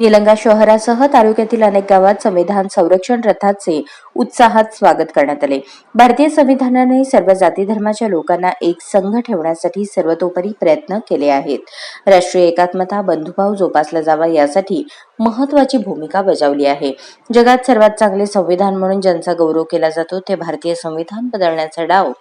निलंगा शहरासह तालुक्यातील अनेक गावात संविधान संरक्षण रथाचे उत्साहात स्वागत करण्यात आले. भारतीय संविधानाने सर्व जाती धर्माच्या लोकांना एक संघ ठेवण्यासाठी सर्वतोपरी प्रयत्न केले आहेत. राष्ट्रीय एकात्मता बंधुभाव जोपासला जावा यासाठी महत्वाची भूमिका बजावली आहे. जगात सर्वात चांगले संविधान म्हणून ज्यांचा गौरव केला जातो ते भारतीय संविधान बदलण्याचा डाव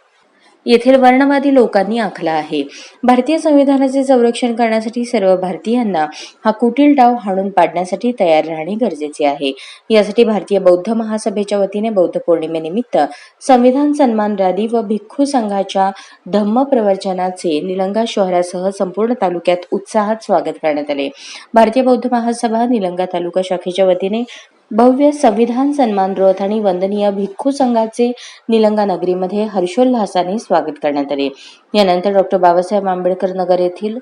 येथील वर्णवादी लोकांनी आखला आहे. भारतीय संविधानाचे संरक्षण करण्यासाठी सर्व भारतीयांना हा कुटील डाव हाणून पाडण्यासाठी तयार राहणे गरजेचे आहे. यासाठी भारतीय बौद्ध महासभेच्या वतीने बौद्ध पौर्णिमेनिमित्त संविधान सन्मान रॅली व भिक्खू संघाच्या धम्म प्रवचनाचे निलंगा शहरासह संपूर्ण तालुक्यात उत्साहात स्वागत करण्यात आले. भारतीय बौद्ध महासभा निलंगा तालुका शाखेच्या वतीने भव्य संविधान सन्मान रथ आणि वंदनीय भिक्खू संघाचे निलंगा नगरीमध्ये हर्षोल्हासाने स्वागत करण्यात आले. यानंतर डॉक्टर बाबासाहेब आंबेडकर नगर येथील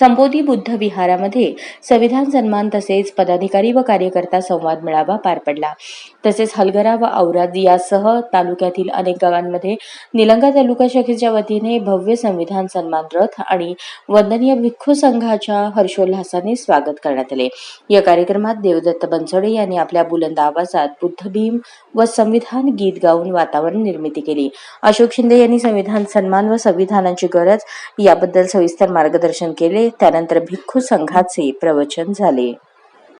संबोधी बुद्ध विहारामध्ये संविधान सन्मान तसेच पदाधिकारी व कार्यकर्ता संवाद मेळावा पार पडला. तसेच हलगरा व औराद यासह तालुक्यातील अनेक गावांमध्ये निलंगा तालुका शाखेच्या वतीने भव्य संविधान सन्मान रथ आणि वंदनीय भिक्खू संघाच्या हर्षोल्हासाने स्वागत करण्यात आले. या कार्यक्रमात देवदत्त बनसोडे यांनी आपल्या बुलंद आवाजात बुद्ध भीम व संविधान गीत गाऊन वातावरण निर्मिती केली. अशोक शिंदे यांनी संविधान सन्मान व संविधानाची गरज याबद्दल सविस्तर मार्गदर्शन केले. त्यानंतर भिक्खू संघाचे प्रवचन झाले.